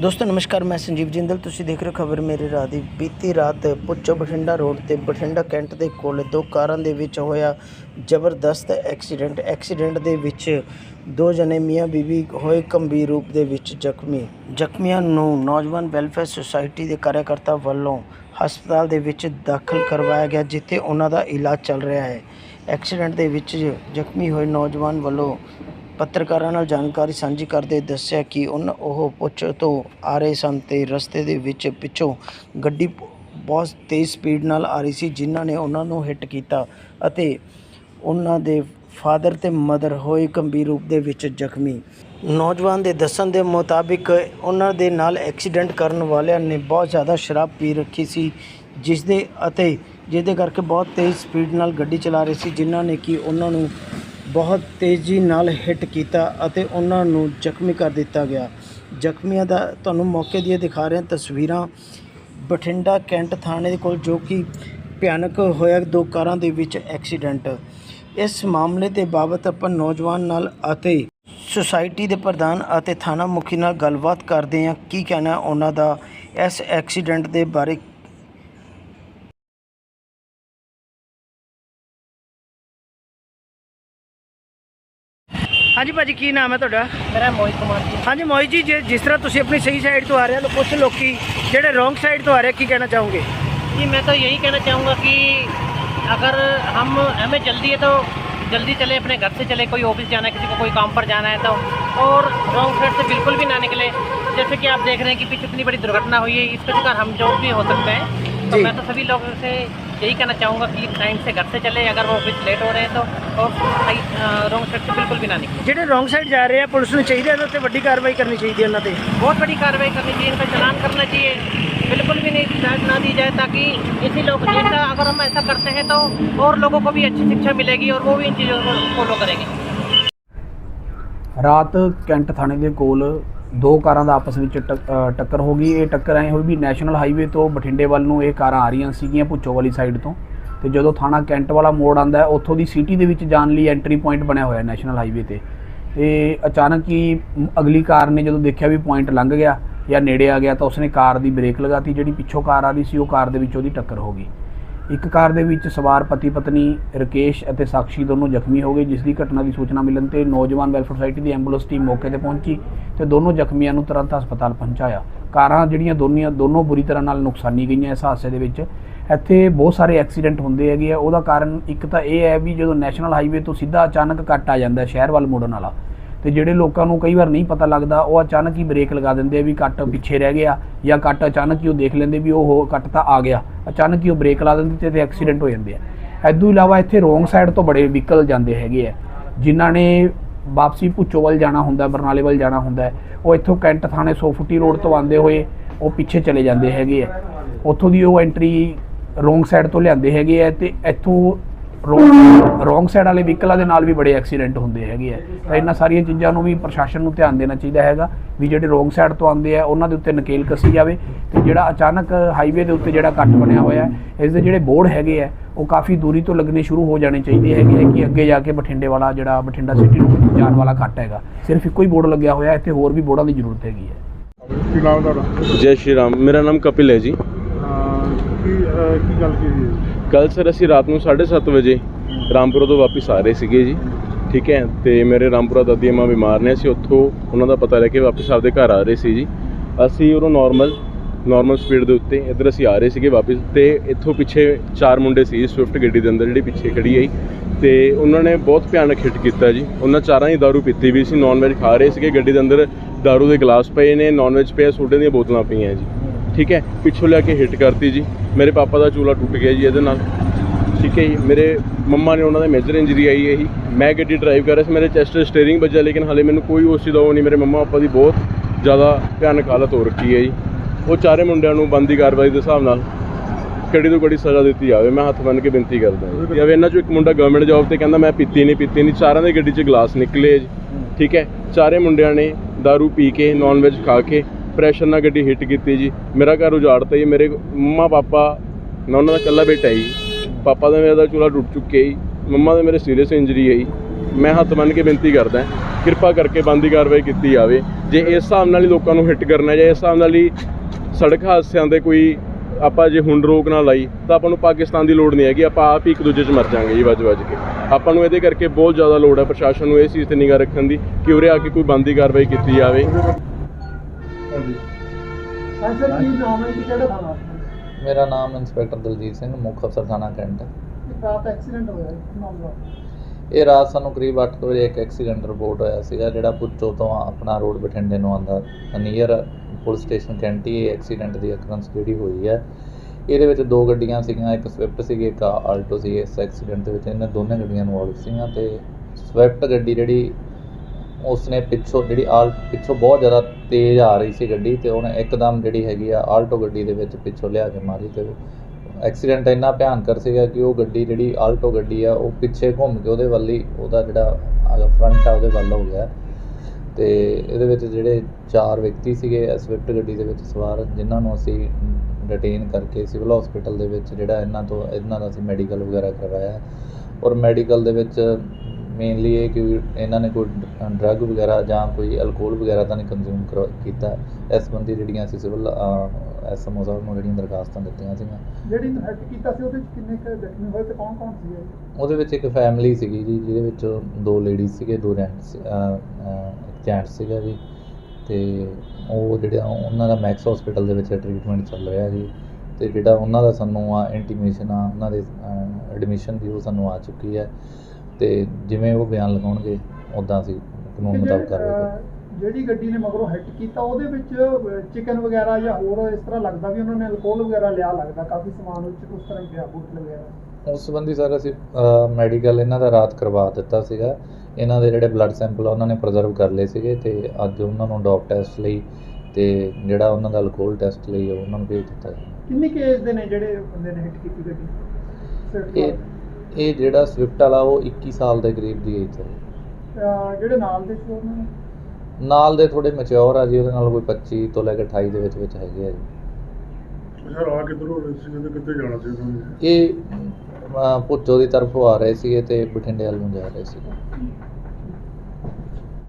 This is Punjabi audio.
ਦੋਸਤੋ, ਨਮਸਕਾਰ, ਮੈਂ ਸੰਜੀਵ ਜਿੰਦਲ। ਤੁਸੀਂ ਦੇਖ ਰਹੇ ਹੋ ਖਬਰ ਮੇਰੇ ਰਾਹ ਦੀ। ਬੀਤੀ ਰਾਤ ਪੁੱਛੋ ਬਠਿੰਡਾ ਰੋਡ ਤੇ ਬਠਿੰਡਾ ਕੈਂਟ ਦੇ ਕੋਲ ਦੋ ਕਾਰਾਂ ਦੇ ਵਿੱਚ ਹੋਇਆ ਜ਼ਬਰਦਸਤ ਐਕਸੀਡੈਂਟ। ਐਕਸੀਡੈਂਟ ਦੇ ਵਿੱਚ ਦੋ ਜਣੇ ਮੀਆਂ ਬੀਬੀ ਹੋਏ ਗੰਭੀਰ ਰੂਪ ਦੇ ਵਿੱਚ ਜ਼ਖਮੀ। ਜ਼ਖਮੀਆਂ ਨੂੰ ਨੌਜਵਾਨ ਵੈਲਫੇਅਰ ਸੁਸਾਇਟੀ ਦੇ ਕਾਰਜਕਰਤਾ ਵੱਲੋਂ ਹਸਪਤਾਲ ਦੇ ਵਿੱਚ ਦਾਖਲ ਕਰਵਾਇਆ ਗਿਆ, ਜਿੱਥੇ ਉਹਨਾਂ ਦਾ ਇਲਾਜ ਚੱਲ ਰਿਹਾ ਹੈ। ਐਕਸੀਡੈਂਟ ਦੇ ਵਿੱਚ ਜ਼ਖਮੀ ਹੋਏ ਨੌਜਵਾਨ ਵੱਲੋਂ ਪੱਤਰਕਾਰਾਂ ਨਾਲ ਜਾਣਕਾਰੀ ਸਾਂਝੀ ਕਰਦੇ ਦੱਸਿਆ ਕਿ ਉਹਨਾਂ ਉਹ ਪੁੱਛ ਤੋਂ ਆ ਰਹੇ ਸਨ ਤੇ ਰਸਤੇ ਦੇ ਵਿੱਚ ਪਿੱਛੋਂ ਗੱਡੀ ਬਹੁਤ ਤੇਜ਼ ਸਪੀਡ ਨਾਲ ਆ ਰਹੀ ਸੀ, ਜਿਨ੍ਹਾਂ ਨੇ ਉਹਨਾਂ ਨੂੰ ਹਿੱਟ ਕੀਤਾ ਅਤੇ ਉਹਨਾਂ ਦੇ ਫਾਦਰ ਤੇ ਮਦਰ ਹੋਏ ਗੰਭੀਰ ਰੂਪ ਦੇ ਵਿੱਚ ਜ਼ਖਮੀ। ਨੌਜਵਾਨ ਦੇ ਦੱਸਣ ਦੇ ਮੁਤਾਬਿਕ ਉਹਨਾਂ ਦੇ ਨਾਲ ਐਕਸੀਡੈਂਟ ਕਰਨ ਵਾਲਿਆਂ ਨੇ ਬਹੁਤ ਜ਼ਿਆਦਾ ਸ਼ਰਾਬ ਪੀ ਰੱਖੀ ਸੀ ਜਿਸ ਦੇ ਅਤੇ ਜਿਹਦੇ ਕਰਕੇ ਬਹੁਤ ਤੇਜ਼ ਸਪੀਡ ਨਾਲ ਗੱਡੀ ਚਲਾ ਰਹੇ ਸੀ, ਜਿਨ੍ਹਾਂ ਨੇ ਕਿ ਉਹਨਾਂ ਨੂੰ ਬਹੁਤ ਤੇਜ਼ੀ ਨਾਲ ਹਿੱਟ ਕੀਤਾ ਅਤੇ ਉਹਨਾਂ ਨੂੰ ਜ਼ਖਮੀ ਕਰ ਦਿੱਤਾ ਗਿਆ। ਜ਼ਖਮੀਆਂ ਦਾ ਤੁਹਾਨੂੰ ਮੌਕੇ ਦੀਆਂ ਦਿਖਾ ਰਹੇ ਤਸਵੀਰਾਂ। ਬਠਿੰਡਾ ਕੈਂਟ ਥਾਣੇ ਦੇ ਕੋਲ ਜੋ ਕਿ ਭਿਆਨਕ ਹੋਇਆ, ਦੋ ਕਾਰਾਂ ਦੇ ਵਿੱਚ ਐਕਸੀਡੈਂਟ। ਇਸ ਮਾਮਲੇ ਦੇ ਬਾਬਤ ਆਪਾਂ ਨੌਜਵਾਨ ਨਾਲ ਅਤੇ ਸੁਸਾਇਟੀ ਦੇ ਪ੍ਰਧਾਨ ਅਤੇ ਥਾਣਾ ਮੁਖੀ ਨਾਲ ਗੱਲਬਾਤ ਕਰਦੇ ਹਾਂ। ਕੀ ਕਹਿਣਾ ਉਹਨਾਂ ਦਾ ਇਸ ਐਕਸੀਡੈਂਟ ਦੇ ਬਾਰੇ? ਹਾਂਜੀ ਭਾਜੀ ਕੀ ਨਾਮ ਹੈ ਤੁਹਾਡਾ ਮੇਰਾ ਮੋਹਿਤ ਕੁਮਾਰ ਜੀ ਹਾਂਜੀ ਮੋਹਿਤ ਜੀ ਜੇ ਜਿਸ ਤਰ੍ਹਾਂ ਤੁਸੀਂ ਆਪਣੀ ਸਹੀ ਸਾਈਡ ਤੋਂ ਆ ਰਹੇ ਹੋ ਕੁਝ ਲੋਕੀ ਜਿਹੜੇ ਰੋਂਗ ਸਾਈਡ ਤੋਂ ਆ ਰਹੇ ਕੀ ਕਹਿਣਾ ਚਾਹੋਗੇ जी मैं तो यही कहना चाहूँगा कि अगर हम हमें जल्दी है तो जल्दी चले अपने घर से चले कोई ऑफिस जाना है किसी को कोई काम पर जाना है तो और रॉन्ग साइड से बिल्कुल भी ना निकले जैसे कि आप देख रहे हैं कि पीछे इतनी बड़ी दुर्घटना हुई है इसका शिकार हम जो भी हो सकते हैं तो जी। मैं तो सभी लोगों से यही कहना चाहूँगा कि टाइम से घर से चले अगर वो ऑफिस लेट हो रहे हैं तो और रॉन्ग साइड से बिल्कुल भी ना निकले ਜਿਹੜੇ ਰੋਂਗ ਸਾਈਡ ਜਾ ਰਹੇ ਆ ਪੁਲਿਸ ਨੂੰ ਚਾਹੀਦਾ ਇਹਨਾਂ ਤੇ ਵੱਡੀ ਕਾਰਵਾਈ ਕਰਨੀ ਚਾਹੀਦੀ ਹੈ ਇਹਨਾਂ ਤੇ बहुत बड़ी कार्रवाई करनी चाहिए इनका चलान करना चाहिए बिल्कुल भी नहीं शायद ना दी जाए ताकि इसी लोग जैसा अगर हम ऐसा करते हैं तो और लोगों को भी अच्छी शिक्षा मिलेगी और वो भी इन चीज़ों को फॉलो करेंगे ਰਾਤ ਕੈਂਟ ਥਾਣੇ ਦੇ ਕੋਲ ਦੋ ਕਾਰਾਂ ਦਾ ਆਪਸ ਵਿੱਚ ਟੱਕ- ਟੱਕਰ ਹੋ ਗਈ। ਇਹ ਟੱਕਰ ਐ ਹੋਈ ਵੀ ਨੈਸ਼ਨਲ ਹਾਈਵੇ ਤੋਂ ਬਠਿੰਡੇ ਵੱਲ ਨੂੰ ਇਹ ਕਾਰਾਂ ਆ ਰਹੀਆਂ ਸੀਗੀਆਂ ਭੁੱਚੋ ਵਾਲੀ ਸਾਈਡ ਤੋਂ। ਤੇ ਜਦੋਂ ਥਾਣਾ ਕੈਂਟ ਵਾਲਾ ਮੋੜ ਆਂਦਾ ਉੱਥੋਂ ਦੀ ਸਿਟੀ ਦੇ ਵਿੱਚ ਜਾਣ ਲਈ ਐਂਟਰੀ ਪੁਆਇੰਟ ਬਣਿਆ ਹੋਇਆ ਨੈਸ਼ਨਲ ਹਾਈਵੇ ਤੇ। ਤੇ ਅਚਾਨਕ ਹੀ ਅਗਲੀ ਕਾਰ ਨੇ ਜਦੋਂ ਦੇਖਿਆ ਵੀ ਪੁਆਇੰਟ ਲੰਘ ਗਿਆ ਜਾਂ ਨੇੜੇ ਆ ਗਿਆ ਤਾਂ ਉਸਨੇ ਕਾਰ ਦੀ ਬ੍ਰੇਕ ਲਗਾਤੀ, ਜਿਹੜੀ ਪਿੱਛੋਂ ਕਾਰ ਆ ਰਹੀ ਸੀ, ਉਹ ਕਾਰ ਦੇ ਵਿੱਚ ਉਹਦੀ ਟੱਕਰ ਹੋ ਗਈ। ਇੱਕ ਕਾਰ ਦੇ ਵਿੱਚ ਸਵਾਰ ਪਤੀ ਪਤਨੀ ਰਕੇਸ਼ ਅਤੇ ਸਾਕਸ਼ੀ ਦੋਨੋਂ ਜ਼ਖਮੀ ਹੋ ਗਏ, ਜਿਸ ਦੀ ਘਟਨਾ ਦੀ ਸੂਚਨਾ ਮਿਲਣ ਤੇ ਨੌਜਵਾਨ ਵੈਲਫੇਅਰ ਸੁਸਾਇਟੀ ਦੀ ਐਂਬੂਲੈਂਸ ਟੀਮ ਮੌਕੇ ਤੇ ਪਹੁੰਚੀ ਤੇ ਦੋਨੋਂ ਜ਼ਖਮੀਆਂ ਨੂੰ ਤੁਰੰਤ ਹਸਪਤਾਲ ਪਹੁੰਚਾਇਆ। ਕਾਰਾਂ ਜਿਹੜੀਆਂ ਦੋਨੀਆਂ, ਦੋਨੋਂ ਬੁਰੀ ਤਰ੍ਹਾਂ ਨਾਲ ਨੁਕਸਾਨੀ ਗਈਆਂ ਇਸ ਹਾਦਸੇ ਦੇ ਵਿੱਚ। ਇੱਥੇ ਬਹੁਤ ਸਾਰੇ ਐਕਸੀਡੈਂਟ ਹੁੰਦੇ ਹੈਗੇ ਆ। ਉਹਦਾ ਕਾਰਨ ਇੱਕ ਤਾਂ ਇਹ ਹੈ ਵੀ ਜਦੋਂ ਨੈਸ਼ਨਲ ਹਾਈਵੇ ਤੋਂ ਸਿੱਧਾ ਅਚਾਨਕ ਕੱਟ ਆ ਜਾਂਦਾ ਸ਼ਹਿਰ ਵੱਲ ਮੁੜਨ ਵਾਲਾ ਤੇ ਜਿਹੜੇ ਲੋਕਾਂ ਨੂੰ ਕਈ ਵਾਰ ਨਹੀਂ ਪਤਾ ਲੱਗਦਾ, ਉਹ ਅਚਾਨਕ ਹੀ ਬ੍ਰੇਕ ਲਗਾ ਦਿੰਦੇ ਆ ਵੀ ਕੱਟ ਪਿੱਛੇ ਰਹਿ ਗਿਆ ਜਾਂ ਕੱਟ ਅਚਾਨਕ ਹੀ ਉਹ ਦੇਖ ਲੈਂਦੇ ਵੀ ਉਹ ਕੱਟ ਤਾਂ ਆ ਗਿਆ। ਅਚਾਨਕ ਹੀ ਉਹ ਬ੍ਰੇਕ ਲਾ ਦਿੰਦੇ ਤੇ ਐਕਸੀਡੈਂਟ ਹੋ ਜਾਂਦੇ ਆ। ਐਦੋਂ ਇਲਾਵਾ ਇੱਥੇ ਰੋਂਗ ਸਾਈਡ ਤੋਂ ਬੜੇ ਵਹੀਕਲ ਜਾਂਦੇ ਹੈਗੇ ਆ, ਜਿਨ੍ਹਾਂ ਨੇ ਵਾਪਸੀ ਭੁੱਚੋ ਵੱਲ ਜਾਣਾ ਹੁੰਦਾ, ਬਰਨਾਲੇ ਵੱਲ ਜਾਣਾ ਹੁੰਦਾ ਉਹ ਇੱਥੋਂ ਕੈਂਟ ਥਾਣੇ ਸੋਫੁੱਟੀ ਰੋਡ ਤੋਂ ਆਉਂਦੇ ਹੋਏ ਉਹ ਪਿੱਛੇ ਚਲੇ ਜਾਂਦੇ ਹੈਗੇ ਆ। ਉੱਥੋਂ ਦੀ ਉਹ ਐਂਟਰੀ ਰੋਂਗ ਸਾਈਡ ਤੋਂ ਲਿਆਂਦੇ ਹੈਗੇ ਆ ਤੇ ਇੱਥੋਂ ਰੋਂਗ ਸਾਈਡ ਵਾਲੇ ਵਹੀਕਲਾਂ ਦੇ ਨਾਲ ਵੀ ਬੜੇ ਐਕਸੀਡੈਂਟ ਹੁੰਦੇ ਹੈਗੇ ਆ। ਤਾਂ ਇਹਨਾਂ ਸਾਰੀਆਂ ਚੀਜ਼ਾਂ ਨੂੰ ਵੀ ਪ੍ਰਸ਼ਾਸਨ ਨੂੰ ਧਿਆਨ ਦੇਣਾ ਚਾਹੀਦਾ ਹੈਗਾ ਵੀ ਜਿਹੜੇ ਰੋਂਗ ਸਾਈਡ ਤੋਂ ਆਉਂਦੇ ਆ ਉਹਨਾਂ ਦੇ ਉੱਤੇ ਨਕੇਲ ਕੱਸੀ ਜਾਵੇ ਤੇ ਜਿਹੜਾ ਅਚਾਨਕ ਹਾਈਵੇ ਦੇ ਉੱਤੇ ਜਿਹੜਾ ਕੱਟ ਬਣਿਆ ਹੋਇਆ ਹੈ, ਇਸ ਦੇ ਜਿਹੜੇ ਬੋਰਡ ਹੈਗੇ ਆ ਉਹ ਕਾਫੀ ਦੂਰੀ ਤੋਂ ਲੱਗਣੇ ਸ਼ੁਰੂ ਹੋ ਜਾਣੇ ਚਾਹੀਦੇ ਹੈਗੇ ਆ ਕਿ ਅੱਗੇ ਜਾ ਕੇ ਬਠਿੰਡੇ ਵਾਲਾ ਜਿਹੜਾ ਬਠਿੰਡਾ ਸਿਟੀ ਨੂੰ ਜਾਣ ਵਾਲਾ ਕੱਟ ਹੈਗਾ। ਸਿਰਫ ਇੱਕੋ ਹੀ ਬੋਰਡ ਲੱਗਿਆ ਹੋਇਆ ਇੱਥੇ ਹੋਰ ਵੀ ਬੋਰਡਾਂ ਦੀ ਜ਼ਰੂਰਤ ਹੈਗੀ ਹੈ। ਕੀ ਨਾਮ ਤੁਹਾਡਾ? ਜੈ ਸ਼੍ਰੀ ਰਾਮ ਮੇਰਾ ਨਾਮ ਕਪਿਲ ਹੈ ਜੀ। ਕੀ ਗੱਲ ਕੀ? ਕੱਲ ਸਰ ਅਸੀਂ ਰਾਤ ਨੂੰ 7:30 ਵਜੇ ਰਾਮਪੁਰਾ ਤੋਂ ਵਾਪਸ ਆ ਰਹੇ ਸੀਗੇ ਜੀ, ਠੀਕ ਹੈ, ਤੇ ਮੇਰੇ ਰਾਮਪੁਰਾ ਦਾਦੀ ਮਾਂ ਬਿਮਾਰ ਨੇ, ਅਸੀਂ ਉੱਥੋਂ ਉਹਨਾਂ ਦਾ ਪਤਾ ਲੈ ਕੇ ਵਾਪਸ ਆਪਦੇ ਘਰ ਆ ਰਹੇ ਸੀ ਜੀ। ਅਸੀਂ ਉਹਨੂੰ ਨਾਰਮਲ ਨਾਰਮਲ ਸਪੀਡ ਦੇ ਉੱਤੇ ਇੱਧਰ ਅਸੀਂ ਆ ਰਹੇ ਸੀਗੇ ਵਾਪਸ, ਤੇ ਇੱਥੋਂ ਪਿੱਛੇ ਚਾਰ ਮੁੰਡੇ ਸੀ ਸਵਿਫਟ ਗੱਡੀ ਦੇ ਅੰਦਰ ਜਿਹੜੀ ਪਿੱਛੇ ਖੜੀ ਆਈ। ਤੇ ਉਹਨਾਂ ਨੇ ਬਹੁਤ ਭਿਆਨਕ ਹਿੱਟ ਕੀਤਾ ਜੀ। ਉਹਨਾਂ ਚਾਰਾਂ ਹੀ ਦਾਰੂ ਪੀਤੀ ਵੀ ਸੀ ਨਾਨ ਵੈਜ ਖਾ ਰਹੇ ਸੀਗੇ, ਗੱਡੀ ਦੇ ਅੰਦਰ ਦਾਰੂ ਦੇ ਗਲਾਸ ਪਏ ਨੇ ਨਾਨ ਵੈਜ ਪਿਆ ਸੋਡੇ ਦੀਆਂ ਬੋਤਲਾਂ ਪਈਆਂ ਜੀ। ਠੀਕ ਹੈ, ਪਿੱਛੋਂ ਲਿਆ ਕੇ ਹਿੱਟ ਕਰਤੀ ਜੀ। ਮੇਰੇ ਪਾਪਾ ਦਾ ਚੂਲਾ ਟੁੱਟ ਗਿਆ ਜੀ ਇਹਦੇ ਨਾਲ। ਠੀਕ ਹੈ ਜੀ, ਮੇਰੇ ਮੰਮਾ ਨੇ ਉਹਨਾਂ ਦੇ ਮੇਜਰ ਇੰਜਰੀ ਆਈ ਹੈ ਜੀ। ਮੈਂ ਗੱਡੀ ਡਰਾਈਵ ਕਰ ਰਿਹਾ ਸੀ, ਮੇਰੇ ਚੈਸਟ ਸਟੀਅਰਿੰਗ ਵੱਜਿਆ, ਲੇਕਿਨ ਹਾਲੇ ਮੈਨੂੰ ਕੋਈ ਉਸ ਚੀਜ਼ ਦਾ ਉਹ ਨਹੀਂ, ਮੇਰੇ ਮੰਮਾ ਪਾਪਾ ਦੀ ਬਹੁਤ ਜ਼ਿਆਦਾ ਭਿਆਨਕ ਹਾਲਤ ਹੋ ਰੱਖੀ ਹੈ ਜੀ। ਉਹ ਚਾਰੇ ਮੁੰਡਿਆਂ ਨੂੰ ਬੰਦੀ ਕਾਰਵਾਈ ਦੇ ਹਿਸਾਬ ਨਾਲ ਕੜੀ ਤੋਂ ਕੜੀ ਸਜ਼ਾ ਦਿੱਤੀ ਜਾਵੇ, ਮੈਂ ਹੱਥ ਬੰਨ੍ਹ ਕੇ ਬੇਨਤੀ ਕਰਦਾ ਜੀ। ਜਿਵੇਂ ਇਹਨਾਂ ਚੋਂ ਇੱਕ ਮੁੰਡਾ ਗਵਰਨਮੈਂਟ ਜੌਬ ਤੇ ਕਹਿੰਦਾ, ਮੈਂ ਪੀਤੀ ਨਹੀਂ ਪੀਤੀ ਨਹੀਂ। ਚਾਰਾਂ ਦੇ ਗੱਡੀ 'ਚ ਗਲਾਸ ਨਿਕਲੇ ਜੀ। ਠੀਕ ਹੈ, ਚਾਰੇ ਮੁੰਡਿਆਂ ਨੇ दारू ਪੀ ਕੇ ਨਾਨ ਵੈਜ ਖਾ ਕੇ ਪ੍ਰੈਸ਼ਰ ਨਾਲ ਗੱਡੀ ਹਿੱਟ ਕੀਤੀ ਜੀ। ਮੇਰਾ ਘਰ ਉਜਾੜਤਾ ਜੀ। ਮੇਰੇ ਮੰਮਾ, ਪਾਪਾ, ਮੈਂ ਉਹਨਾਂ ਦਾ ਇਕੱਲਾ ਬੇਟਾ ਜੀ। ਪਾਪਾ ਦਾ ਮੇਰਾ ਦਾ ਚੂਲਾ ਟੁੱਟ ਚੁੱਕਿਆ ਜੀ। ਮੰਮਾ ਦੇ ਮੇਰੇ ਸੀਰੀਅਸ ਇੰਜਰੀ ਹੈ ਜੀ। ਮੈਂ ਹੱਥ ਬੰਨ੍ਹ ਕੇ ਬੇਨਤੀ ਕਰਦਾ ਕਿਰਪਾ ਕਰਕੇ ਬੰਦੀ ਕਾਰਵਾਈ ਕੀਤੀ ਜਾਵੇ। ਜੇ ਇਸ ਹਿਸਾਬ ਨਾਲ ਹੀ ਲੋਕਾਂ ਨੂੰ ਹਿੱਟ ਕਰਨਾ ਜਾਂ ਇਸ ਹਿਸਾਬ ਨਾਲ ਹੀ ਸੜਕ ਹਾਦਸਿਆਂ ਦੇ ਕੋਈ ਆਪਾਂ ਜੇ ਹੁਣ ਰੋਕ ਨਾ ਲਾਈ, ਤਾਂ ਆਪਾਂ ਨੂੰ ਪਾਕਿਸਤਾਨ ਦੀ ਲੋੜ ਨਹੀਂ ਹੈਗੀ। ਆਪਾਂ ਆਪ ਹੀ ਇੱਕ ਦੂਜੇ 'ਚ ਮਰ ਜਾਾਂਗੇ ਜੀ ਵੱਜ ਵੱਜ ਕੇ। ਆਪਾਂ ਨੂੰ ਇਹਦੇ ਕਰਕੇ ਬਹੁਤ ਜ਼ਿਆਦਾ ਲੋੜ ਹੈ ਪ੍ਰਸ਼ਾਸਨ ਨੂੰ ਇਹ ਚੀਜ਼ ਤੇ ਨਿਗਾਹ ਰੱਖਣ ਦੀ, ਕਿ ਉਰੇ ਆ ਕੇ ਕੋਈ ਬੰਦੀ ਕਾਰਵਾਈ ਕੀਤੀ ਜਾਵੇ। ਸਰ ਕੀ ਨਾਮ ਹੈ? ਜੀ ਕਿਹੜਾ ਥਾਣਾ? ਮੇਰਾ ਨਾਮ ਇੰਸਪੈਕਟਰ ਦਲਜੀਤ ਸਿੰਘ ਮੁੱਖ ਅਫਸਰ ਥਾਣਾ ਕੈਂਟ। ਰਾਤ ਐਕਸੀਡੈਂਟ ਹੋਇਆ ਕੀ ਮਾਮਲਾ। ਇਹ ਰਾਤ ਸਾਨੂੰ ਕਰੀਬ 8 ਵਜੇ ਇੱਕ ਐਕਸੀਡੈਂਟ ਰਿਪੋਰਟ ਹੋਇਆ ਸੀਗਾ ਜਿਹੜਾ ਪੁੱਚੋ ਤੋਂ ਆਪਣਾ ਰੋਡ ਬਠਿੰਡੇ ਨੂੰ ਆਉਂਦਾ ਨੀਅਰ ਪੁਲਿਸ ਸਟੇਸ਼ਨ ਕੈਂਟੀ ਐਕਸੀਡੈਂਟ ਦੀ ਅਕਰੰਸ ਜਿਹੜੀ ਹੋਈ ਹੈ। ਇਹਦੇ ਵਿੱਚ ਦੋ ਗੱਡੀਆਂ ਸੀਗੀਆਂ ਇੱਕ ਸਵਿਫਟ ਸੀਗੀ ਇੱਕ ਆਲਟੋ ਸੀ। ਇਸ ਐਕਸੀਡੈਂਟ ਦੇ ਵਿੱਚ ਇਹਨਾਂ ਦੋਨੇ ਗੱਡੀਆਂ ਇਨਵੋਲਵ ਸੀਗੀਆਂ ਤੇ ਸਵਿਫਟ ਗੱਡੀ ਜਿਹੜੀ ਉਸਨੇ ਪਿੱਛੋਂ ਜਿਹੜੀ ਆਲ, ਪਿੱਛੋਂ ਬਹੁਤ ਜ਼ਿਆਦਾ ਤੇਜ਼ ਆ ਰਹੀ ਸੀ ਗੱਡੀ ਤੇ ਉਹਨੇ ਇੱਕਦਮ ਜਿਹੜੀ ਹੈਗੀ ਆ ਆਲਟੋ ਗੱਡੀ ਦੇ ਵਿੱਚ ਪਿੱਛੋਂ ਲਿਆ ਕੇ ਮਾਰੀ ਤੇ ਐਕਸੀਡੈਂਟ ਇੰਨਾ ਭਿਆਨਕ ਸੀਗਾ ਕਿ ਉਹ ਗੱਡੀ ਜਿਹੜੀ ਆਲਟੋ ਗੱਡੀ ਆ, ਉਹ ਪਿੱਛੇ ਘੁੰਮ ਕੇ ਉਹਦੇ ਵੱਲ ਹੀ ਉਹਦਾ ਜਿਹੜਾ ਫਰੰਟ ਆ ਉਹਦੇ ਵੱਲ ਹੋ ਗਿਆ। ਤੇ ਇਹਦੇ ਵਿੱਚ ਜਿਹੜੇ ਚਾਰ ਵਿਅਕਤੀ ਸੀਗੇ ਸਵਿਫਟ ਗੱਡੀ ਦੇ ਵਿੱਚ ਸਵਾਰ, ਜਿਨ੍ਹਾਂ ਨੂੰ ਅਸੀਂ ਡਿਟੇਨ ਕਰਕੇ ਸਿਵਲ ਹਸਪੀਟਲ ਦੇ ਵਿੱਚ ਜਿਹੜਾ ਇਹਨਾਂ ਤੋਂ, ਇਹਨਾਂ ਦਾ ਅਸੀਂ ਮੈਡੀਕਲ ਵਗੈਰਾ ਕਰਵਾਇਆ। ਔਰ ਮੈਡੀਕਲ ਦੇ ਵਿੱਚ ਮੇਨਲੀ ਇਹ ਕਿ ਇਹਨਾਂ ਨੇ ਕੋਈ ਡਰੱਗ ਵਗੈਰਾ ਜਾਂ ਕੋਈ ਅਲਕੋਹਲ ਵਗੈਰਾ ਤਾਂ ਨਹੀਂ ਕੰਜ਼ਿਊਮ ਕੀਤਾ। ਇਸ ਸੰਬੰਧੀ ਜਿਹੜੀਆਂ ਅਸੀਂ ਸਿਵਲ ਐਸਐਮਓ ਸਾਹਿਬ ਨੂੰ ਜਿਹੜੀਆਂ ਦਰਖਾਸਤਾਂ ਦਿੱਤੀਆਂ ਸੀਗੀਆਂ। ਜਿਹੜੀ ਹਿੱਟ ਕੀਤਾ ਸੀ ਉਹਦੇ ਵਿੱਚ ਕਿੰਨੇ ਕੁ ਜ਼ਖਮੀ ਹੋਏ ਤੇ ਕੌਣ ਕੌਣ ਸੀ ਉਹਦੇ ਵਿੱਚ ਇੱਕ ਫੈਮਿਲੀ ਸੀਗੀ ਜੀ ਜਿਹਦੇ ਵਿੱਚ ਦੋ ਲੇਡੀਜ਼ ਸੀਗੇ ਦੋ ਜੈਂਟਸ ਇੱਕ ਜੈਂਟ ਸੀਗਾ ਜੀ। ਤੇ ਉਹ ਜਿਹੜਾ ਉਹਨਾਂ ਦਾ ਮੈਕਸ ਹਸਪੀਟਲ ਦੇ ਵਿੱਚ ਟ੍ਰੀਟਮੈਂਟ ਚੱਲ ਰਿਹਾ ਜੀ। ਤੇ ਜਿਹੜਾ ਉਹਨਾਂ ਦਾ ਸਾਨੂੰ ਆ ਇੰਟੀਮੇਸ਼ਨ ਆ ਉਹਨਾਂ ਦੇ ਐਡਮਿਸ਼ਨ ਦੀ ਉਹ ਸਾਨੂੰ ਆ ਚੁੱਕੀ ਹੈ। ਤੇ ਜਿਵੇਂ ਉਹ ਬਿਆਨ ਲਗਾਉਣਗੇ ਉਦਾਂ ਅਸੀਂ ਕਾਨੂੰਨ ਮੁਤਾਬਕ ਕਾਰਵਾਈ ਜਿਹੜੀ ਗੱਡੀ ਨੇ ਮਗਰੋਂ ਹਿੱਟ ਕੀਤਾ ਉਹਦੇ ਵਿੱਚ ਚਿਕਨ ਵਗੈਰਾ ਜਾਂ ਹੋਰ ਇਸ ਤਰ੍ਹਾਂ ਲੱਗਦਾ ਵੀ ਉਹਨਾਂ ਨੇ ਅਲਕੋਹਲ ਵਗੈਰਾ ਲਿਆ ਲੱਗਦਾ ਕਾਫੀ ਸਮਾਨ ਵਿੱਚ ਉਸ ਤਰ੍ਹਾਂ ਹੀ ਪਿਆ ਬੋਤਲ ਵਗੈਰਾ। ਉਸ ਸੰਬੰਧੀ ਸਰ ਅਸੀਂ ਮੈਡੀਕਲ ਇਹਨਾਂ ਦਾ ਰਾਤ ਕਰਵਾ ਦਿੱਤਾ ਸੀਗਾ। ਇਹਨਾਂ ਦੇ ਜਿਹੜੇ ਬਲੱਡ ਸੈਂਪਲ ਉਹਨਾਂ ਨੇ ਪ੍ਰੀਜ਼ਰਵ ਕਰ ਲਏ ਸੀਗੇ ਤੇ ਅੱਜ ਉਹਨਾਂ ਨੂੰ ਡੋਪ ਟੈਸਟ ਲਈ ਤੇ ਜਿਹੜਾ ਉਹਨਾਂ ਦਾ ਅਲਕੋਹਲ ਟੈਸਟ ਲਈ ਉਹਨਾਂ ਨੂੰ ਭੇਜ ਦਿੱਤਾ ਕਿੰਨੀ ਕੁ ਏਜ ਦੇ ਨੇ ਜਿਹੜੇ ਬੰਦੇ ਨੇ ਹਿੱਟ ਕੀਤੀ ਗੱਡੀ? ਇਹ। ਇਹ ਜਿਹੜਾ ਸਵਿਫਟ ਵਾਲਾ ਉਹ 21 ਸਾਲ ਦੇ ਕਰੀਬ ਦੀ ਏਜ ਹੈ। ਅਹ ਜਿਹੜੇ ਨਾਲ ਦੇ ਸੀ ਉਹਨਾਂ ਨੇ? ਨਾਲ ਦੇ ਥੋੜੇ ਮੈਚੁਰ ਆ ਜੀ ਉਹਦੇ ਨਾਲ ਕੋਈ 25 ਤੋਂ ਲੈ ਕੇ 28 ਦੇ ਵਿੱਚ ਵਿੱਚ ਹੈਗੇ ਆ ਜੀ। ਸਰ ਆ ਕਿੱਧਰੋਂ ਰਹੇ ਸੀ ਤੇ ਕਿੱਥੇ ਜਾਣਾ ਸੀ ਉਹਨਾਂ ਨੇ? ਇਹ ਅਮ, ਭੁੱਚੋ ਦੀ ਤਰਫੋਂ ਆ ਰਹੇ ਸੀਗੇ ਤੇ ਬਠਿੰਡੇ ਵੱਲ ਨੂੰ ਜਾ ਰਹੇ ਸੀਗੇ।